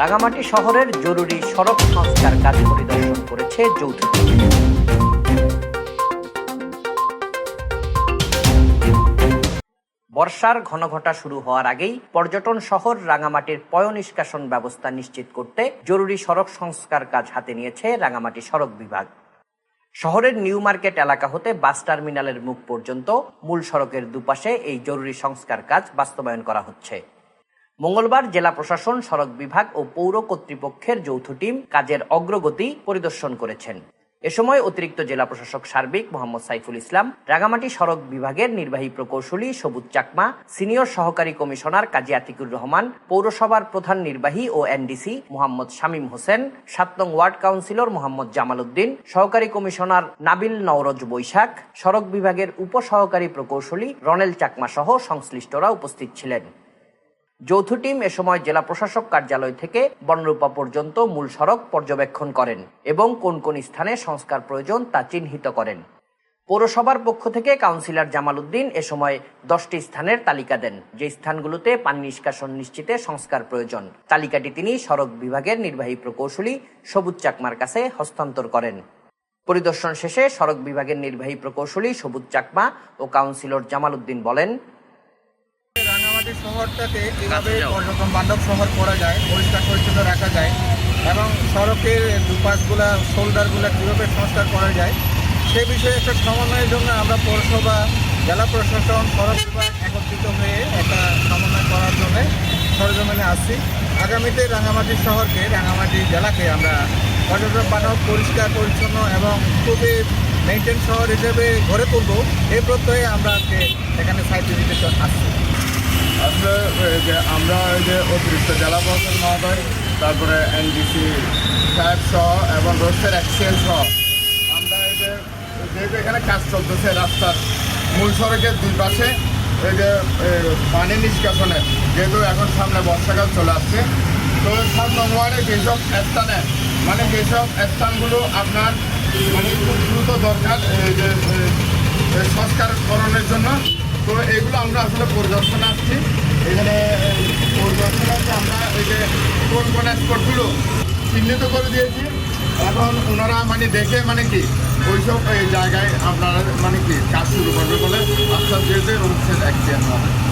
রাঙামাটি শহরের জরুরি সড়ক সংস্কার কাজ পরিদর্শন করেছে যৌথ। বর্ষার ঘনঘটা শুরু হওয়ার আগেই পর্যটন শহর রাঙামাটির পয় নিষ্কাশন ব্যবস্থা নিশ্চিত করতে জরুরি সড়ক সংস্কার কাজ হাতে নিয়েছে রাঙামাটি সড়ক বিভাগ শহরের নিউ মার্কেট এলাকা হতে বাস টার্মিনালের মুখ পর্যন্ত মূল সড়কের দুপাশে এই জরুরি সংস্কার কাজ বাস্তবায়ন করা হচ্ছে মঙ্গলবার জেলা প্রশাসন, সড়ক বিভাগ ও পৌর কর্তৃপক্ষের যৌথ টিম কাজের অগ্রগতি পরিদর্শন করেছেন। এ সময় অতিরিক্ত জেলা প্রশাসক সার্বিক মোহাম্মদ সাইফুল ইসলাম, রাঙামাটি সড়ক বিভাগের নির্বাহী প্রকৌশলী সবুজ চাকমা, সিনিয়র সহকারী কমিশনার কাজী আতিকুর রহমান, পৌরসভার প্রধান নির্বাহী ও এনডিসি মোহাম্মদ শামীম হোসেন, সাত নং ওয়ার্ড কাউন্সিলর মোহাম্মদ জামাল উদ্দিন সহকারী কমিশনার নাবিল নওরজ বৈশাখ, সড়ক বিভাগের উপসহকারী প্রকৌশলী রনেল চাকমা সহ সংশ্লিষ্টরা উপস্থিত ছিলেন। যৌথ টিম এ সময় জেলা প্রশাসক কার্যালয় থেকে বনরূপা পর্যন্ত মূল সড়ক পর্যবেক্ষণ করেন এবং কোন কোন স্থানে সংস্কার প্রয়োজন তা চিহ্নিত করেন। পৌরসভার পক্ষ থেকে কাউন্সিলর জামাল উদ্দিন এ সময় দশটি স্থানের তালিকা দেন। যে স্থানগুলোতে পানি নিষ্কাশন নিশ্চিতে সংস্কার প্রয়োজন, তালিকাটি তিনি সড়ক বিভাগের নির্বাহী প্রকৌশলী সবুজ চাকমার কাছে হস্তান্তর করেন। পরিদর্শন শেষে সড়ক বিভাগের নির্বাহী প্রকৌশলী সবুজ চাকমা ও কাউন্সিলর জামাল উদ্দিন বলেন শহরটাকে কীভাবে পর্যটন বান্ধব শহর করা যায় পরিষ্কার পরিচ্ছন্ন রাখা যায় এবং সড়কের দুপাশগুলা শোল্ডারগুলো কীভাবে সংস্কার করা যায় সে বিষয়ে একটা সমন্বয়ের জন্য আমরা পৌরসভা জেলা প্রশাসন সড়ক বিভাগ একত্রিত হয়ে একটা সমন্বয় করার জন্য সরজমিনে আসছি। আগামীতে রাঙামাটি শহরকে রাঙামাটি জেলাকে আমরা পর্যটন বান্ধব পরিষ্কার পরিচ্ছন্ন এবং খুবই মেনটেন শহর হিসেবে গড়ে তুলব। এই প্রত্যয়ে আমরা আজকে এখানে সাইট ভিজিটে আসছি। আসলে আমরা এই যে অতিরিক্ত জেলা প্রশাসক মহোদয়, তারপরে এনডিসি সাহেব সহ এবং রোডসের এক্সিএল সহ, আমরা এই যে, যেহেতু এখানে কাজ চলতেছে রাস্তার মূল সড়কের দুই পাশে, এই যে পানি নিষ্কাশনের যেহেতু এখন সামনে বর্ষাকাল চলে আসছে, তো সাত নম্বর যেসব স্থানে মানে যেসব স্থানগুলো আপনার মানে খুব দ্রুত দরকার এই যে এ, এ, সংস্কারকরণের জন্য তো এগুলো আমরা আসলে পরিদর্শনে আসছি। এখানে পরিদর্শনে আসছি আমরা ওই যে কোন কোন স্পটগুলো চিহ্নিত করে দিয়েছি। এখন ওনারা মানে দেখে মানে কি, ওইসব জায়গায় আপনারা মানে কি কাজ শুরু করবে বলে আপনার যেতে রোড সেল অ্যাক্সিডেন্ট হবে